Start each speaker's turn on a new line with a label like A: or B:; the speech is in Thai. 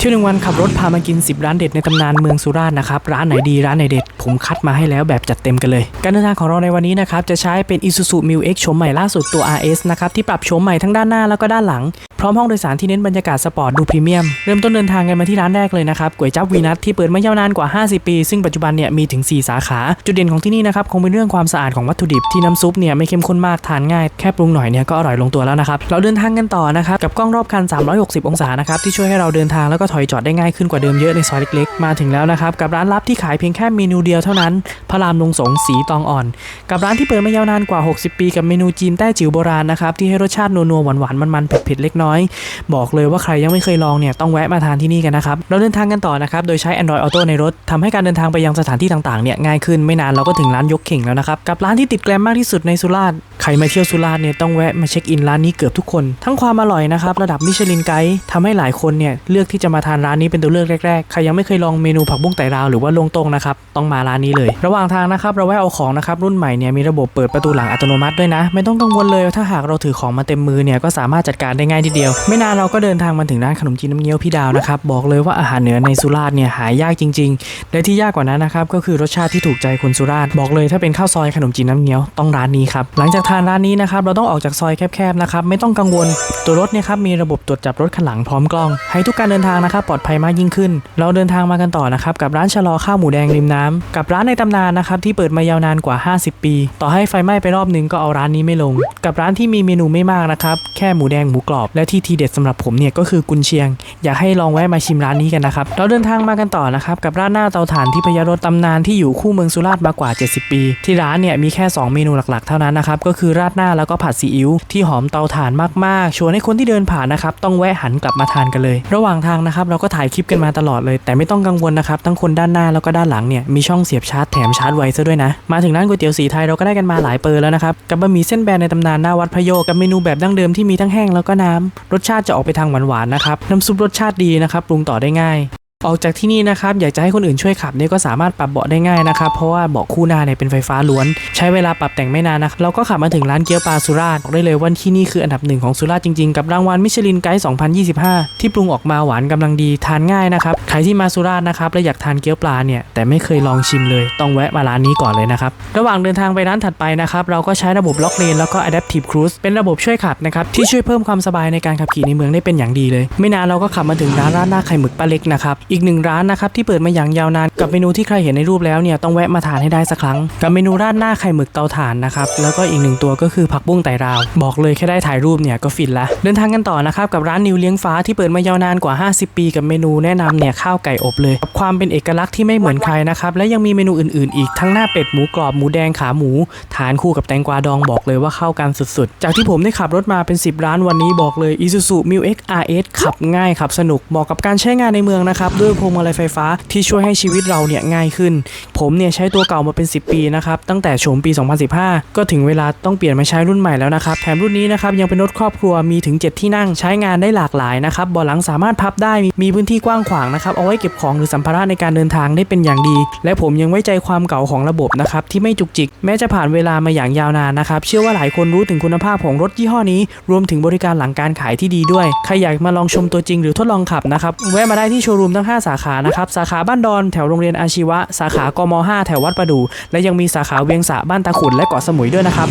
A: เที่ยวหนึ่งวันขับรถพามากิน 10 ร้านเด็ดในตำนานเมืองสุราษฎร์นะครับ ร้านไหนดีร้านไหนเด็ด ผมคัดมาให้แล้วแบบจัดเต็มกันเลย การเดินทางของเราในวันนี้นะครับ จะใช้เป็น Isuzu m u X โฉมใหม่ล่าสุดตัว RS นะครับ ที่ปรับโฉมใหม่ทั้งด้านหน้าแล้วก็ด้านหลัง พร้อมห้องโดยสารที่เน้นบรรยากาศสปอร์ตดูพรีเมียม เริ่มต้นเดินทางกันมาที่ร้านแรกเลยนะครับก๋วยจั๊บวีนัทที่เปิดมายาวนานกว่า 50 ปี ซึ่งปัจจุบันเนี่ยมีถึง 4 สาขา จุดเด่นของที่นี่นะครับคงเป็นเรื่องความสะอาดของวัตถุดิบที่น้ำซุปเนี่ยไม่เข้มข้นมากทานง่ายแค่ปรุงหน่อยเนี่ยก็อร่อยลงตัวแล้วนะครับเราเดินทางกันต่อนะครับกับกล้องรอบคัน 360 องศานะครับที่ช่วยให้เราเดินทางแล้วก็ถอยจอดได้ง่ายขึ้นกว่าเดิมเยอะในซอยเล็กๆ มาถึงแล้วนะครับ กับร้านลับที่ขายเพียงแค่เมนูเดียวเท่านั้น พระรามลงสงสีตองอ่อน กับร้านที่เปิดมายาวนานกว่า 60 ปีกับเมนูจีนแต้จิ๋วโบราณนะครับ ที่ให้รสชาตินัวๆ หวานๆ มันๆ เผ็ดๆ เล็กน้อย บอกเลยว่าใครยังไม่เคยลองเนี่ยต้องแวะมาทานที่นี่กันนะครับ เราเดินทางกันต่อนะครับ โดยใช้ Android Auto ในรถทำให้การเดินทางไปยังสถานที่ต่างๆเนี่ยง่ายขึ้นไม่นานเราก็ถึงร้านยกเข่งแล้วนะครับกับร้านที่ติดแกรมมากที่สุดในสุราษฎร์ใครมาเที่ยวสุราษฎร์เนี่ยต้องแวะมาเช็คอินร้านนี้เกือบทุกคน ทั้งความอร่อยนะครับระดับมิชลินไกด์ทำให้หลายคนเนี่ยเลือกที่จะมาทานร้านนี้เป็นตัวเลือกแรกๆ ใครยังไม่เคยลองเมนูผักบุ้งไต่ราวหรือว่าลงตรงนะครับ ต้องมาร้านนี้เลย ระหว่างทางนะครับเราแวะเอาของนะครับรุ่นใหม่เนี่ยมีระบบเปิดประตูหลังอัตโนมัติด้วยนะ ไม่ต้องกังวลเลยถ้าหากเราถือของมาเต็มมือเนี่ยก็สามารถจัดการได้ง่ายทีเดียว ไม่นานเราก็เดินทางมาถึงร้านขนมจีนน้ำเงี้ยวพี่ดาวนะครับบอกเลยว่าอาหารเหนือในสุราษฎร์เนี่ยหายากจริง ๆ และที่ยากกว่านั้นนะครับก็คือรสชาติที่ถูกใจคนสุราษฎร์บอกเลยถ้าเป็นข้าวซอยขนมจีนน้ำเงี้ยวต้องร้านนี้ครับหลังจากทานร้านนี้นะครับเราต้องออกจากซอยแคบๆนะครับไม่ต้องกังวลตัวรถเนี่ยครับมีระบบตรวจจับรถคันหลังพร้อมกล้องให้ทุกการเดินทางนะครับปลอดภัยมากยิ่งขึ้น เราเดินทางมากันต่อนะครับกับร้านชะลอข้าวหมูแดงริมน้ำกับร้านในตำนานนะครับที่เปิดมายาวนานกว่า 50 ปี ต่อให้ไฟไหม้ไปรอบนึงก็เอาร้านนี้ไม่ลง กับร้านที่มีเมนูไม่มากนะครับแค่หมูแดงหมูกรอบและที่ทีเด็ดสำหรับผมเนี่ยก็คือกุนเชียง อยากให้ลองแวะมาชิมร้านนี้กันนะครับเราเดินทางมากันต่อนะครับกับร้านหน้าเตาถ่านที่พยารถตำนานที่อยู่คู่เมืองสุราษฎร์มากว่า 70 ปี ที่ร้านเนี่ยมีแค่ 2 เมนูหลักๆ เท่านั้นนะครับก็คือราดหน้าแล้วก็ผัดซีอิ๊วที่หอมเตาถ่านมากๆชวนให้คนที่เดินผ่านนะครับต้องแวะหันกลับมาทานกันเลย ระหว่างทางนะครับเราก็ถ่ายคลิปกันมาตลอดเลย แต่ไม่ต้องกังวลนะครับทั้งคนด้านหน้าแล้วก็ด้านหลังเนี่ยมีช่องเสียบชาร์จแถมชาร์จไวซะด้วยนะมาถึงร้านก๋วยเตี๋ยวสีไทยเราก็ได้กันมาหลายเปอร์แล้วนะครับกับบะหมี่เส้นแบนในตำนานหน้าวัดพระโยกับเมนูแบบดั้งเดิมที่มีทั้งแห้งแล้วก็น้ำรสชาติจะออกไปทางหวานๆนะครับน้ำซุปรสชาติดีนะครับปรุงต่อได้ง่าย ออกจากที่นี่นะครับ อยากจะให้คนอื่นช่วยขับเนี่ยก็สามารถปรับเบาะได้ง่ายนะครับ เพราะว่าเบาะคู่หน้าเนี่ยเป็นไฟฟ้าล้วน ใช้เวลาปรับแต่งไม่นานนะเราก็ขับมาถึงร้านเกี๊ยวปลาสุราษฎร์บอกได้เลยว่าที่นี่คืออันดับหนึ่งของสุราษฎร์จริงๆ กับรางวัลมิชลินไกด์ 2025 ที่ปรุงออกมาหวานกำลังดีทานง่ายนะครับ ใครที่มาสุราษฎร์นะครับและอยากทานเกี๊ยวปลาเนี่ยแต่ไม่เคยลองชิมเลย ต้องแวะมาร้านนี้ก่อนเลยนะครับ ระหว่างเดินทางไปร้านถัดไปนะครับเราก็ใช้ระบบล็อกเลนแล้วก็ Adaptive Cruise เป็นระบบช่วยขับนะครับที่ช่วยเพิ่มความสบายในการขับขี่ในเมืองได้เป็นอย่างดีเลย ไม่นานเราก็ขับมาถึงร้านราดหน้าไข่หมึกป้าเล็กนะครับอีกหนึ่งร้านนะครับที่เปิดมาอย่างยาวนานกับเมนูที่ใครเห็นในรูปแล้วเนี่ยต้องแวะมาทานให้ได้สักครั้ง กับเมนูราดหน้าไข่หมึกเตาถ่านนะครับแล้วก็อีกหนึ่งตัวก็คือผักบุ้งไตราว บอกเลยแค่ได้ถ่ายรูปเนี่ยก็ฟินละเดินทางกันต่อนะครับกับร้านนิวเลี้ยงฟ้าที่เปิดมายาวนานกว่า 50 ปีกับเมนูแนะนำเนี่ยข้าวไก่อบเลยกับความเป็นเอกลักษณ์ที่ไม่เหมือนใครนะครับและยังมีเมนูอื่นๆ อีกทั้งหน้าเป็ดหมูกรอบหมูแดงขาหมู ทานคู่กับแตงกวาดองบอกเลยว่าเข้ากันสุดๆ จากที่ผมได้ขับรถมาเป็น 10 ร้านวันนี้บอกเลย Isuzu m u X RS ขับง่ายขับสนุกเหมาะกับการใช้งานในเมืองนะครับด้วยพวงมาลัยไฟฟ้าที่ช่วยให้ชีวิตเราเนี่ยง่ายขึ้น ผมเนี่ยใช้ตัวเก่ามาเป็น 10 ปีนะครับตั้งแต่โฉมปี 2015 ก็ถึงเวลาต้องเปลี่ยนมาใช้รุ่นใหม่แล้วนะครับแถมรุ่นนี้นะครับยังเป็นรถครอบครัวมีถึง 7 ที่นั่งใช้งานได้หลากหลายนะครับเบาะหลังสามารถพับได้มีมีพื้นที่กว้างขวางนะครับเอาไว้เก็บของหรือสัมภาระในการเดินทางได้เป็นอย่างดี และผมยังไว้ใจความเก่าของระบบนะครับที่ไม่จุกจิก แม้จะผ่านเวลามาอย่างยาวนานนะครับเชื่อว่าหลายคนรู้ถึงคุณภาพของรถยี่ห้อนี้ รวมถึงบริการหลังการขายที่ดีด้วยใครอยากมาลองชมตัวจริงหรือทดลองขับนะครับแวะมาได้ที่โชว์รูมทั้ง5 สาขานะครับสาขาบ้านดอนแถวโรงเรียนอาชีวะ สาขากม 5 แถววัดประดู และยังมีสาขาเวียงสะบ้านตาขุนและเกาะสมุยด้วยนะครับ